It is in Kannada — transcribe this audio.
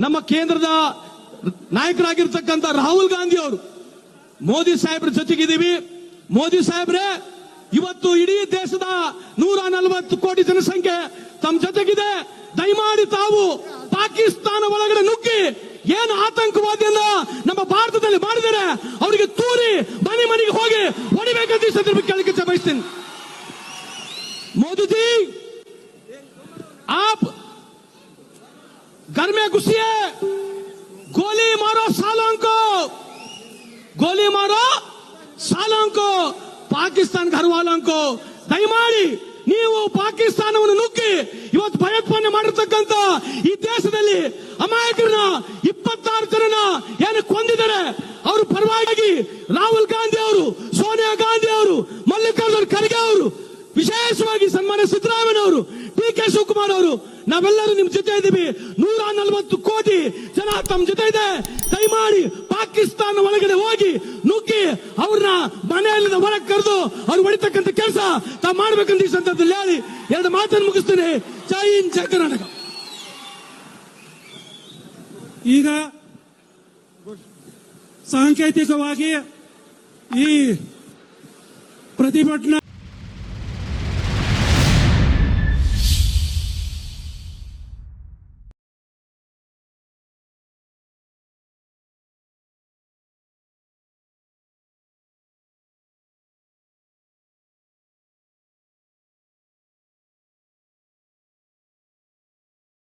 ನಮ್ಮ ಕೇಂದ್ರದ ನಾಯಕರಾಗಿರ್ತಕ್ಕಂಥ ರಾಹುಲ್ ಗಾಂಧಿ ಅವರು, ಮೋದಿ ಸಾಹೇಬ್ರ ಜೊತೆಗಿದ್ದೀವಿ. ಮೋದಿ ಸಾಹೇಬ್ರೆ, ಇವತ್ತು ಇಡೀ ದೇಶದ ನೂರ ನಲವತ್ತು ಕೋಟಿ ಜನಸಂಖ್ಯೆ ತಮ್ಮ ಜೊತೆಗಿದೆ. ದಯಮಾಡಿ ತಾವು ಪಾಕಿಸ್ತಾನ ಒಳಗಡೆ ನುಗ್ಗಿ ಏನು ಆತಂಕವಾದಿಯನ್ನ ನಮ್ಮ ಭಾರತದಲ್ಲಿ ಮಾಡಿದರೆ ಅವರಿಗೆ ತೂರಿ ಮನೆ ಮನೆಗೆ ಹೋಗಿ ಹೊಡಿಬೇಕಂತ ಈ ಸಂದರ್ಭ ಕೇಳಕ್ಕೆ ಬಯಸ್ತೀನಿ. मोदी घर में घुसिए गोली मारो सालों को गोली मारो सालों को ಪಾಕಿಸ್ತಾನ घर वालों को ದಯಮಾಡಿ ನೀವು ಪಾಕಿಸ್ತಾನವನ್ನು ನುಗ್ಗಿ ಇವತ್ತು ಭಯೋತ್ಪಾದನೆ ಮಾಡಿರ್ತಕ್ಕಂತ ಈ ದೇಶದಲ್ಲಿ ಅಮಾಯಕರನ್ನ ಇಪ್ಪತ್ತಾರು ಜನನ ಏನು ಕೊಂದಿದ್ದಾರೆ ಅವರು ಪರವಾಗಿ ರಾಹುಲ್ ಗಾಂಧಿ ಅವರು ಸೋನಿಯಾ ಗಾಂಧಿ ಅವರು ಮಲ್ಲಿಕಾರ್ಜುನ್ ಖರ್ಗೆ ಅವರು ವಿಶೇಷವಾಗಿ ಸನ್ಮಾನ್ಯ ಸಿದ್ದರಾಮಯ್ಯ ಅವರು ಡಿ ಕೆ ಶಿವಕುಮಾರ್ ಅವರು, ನಾವೆಲ್ಲರೂ ನಿಮ್ ಜೊತೆ ಇದ್ದೀವಿ. ನೂರ ನಲವತ್ತು ಕೋಟಿ ಜನ ತಮ್ಮ ಜೊತೆ ಇದೆ. ದಯಮಾಡಿ ಪಾಕಿಸ್ತಾನ ಒಳಗಡೆ ಹೋಗಿ ನುಗ್ಗಿ ಅವ್ರನ್ನ ಮನೆಯಲ್ಲಿಂದ ಹೊರಗೆ ಕರೆದು ಅವ್ರು ಹೊಡಿತಕ್ಕಂಥ ಕೆಲಸ ತಾವು ಮಾಡ್ಬೇಕಂತ ಈ ಸಂದರ್ಭದಲ್ಲಿ ಹೇಳಿ ಎರಡು ಮಾತನ್ನು ಮುಗಿಸ್ತೇನೆ. ಜೈ ಇನ್ ಜೈ ಕರ್ನಾಟಕ. ಈಗ ಸಾಂಕೇತಿಕವಾಗಿ ಈ ಪ್ರತಿಭಟನಾ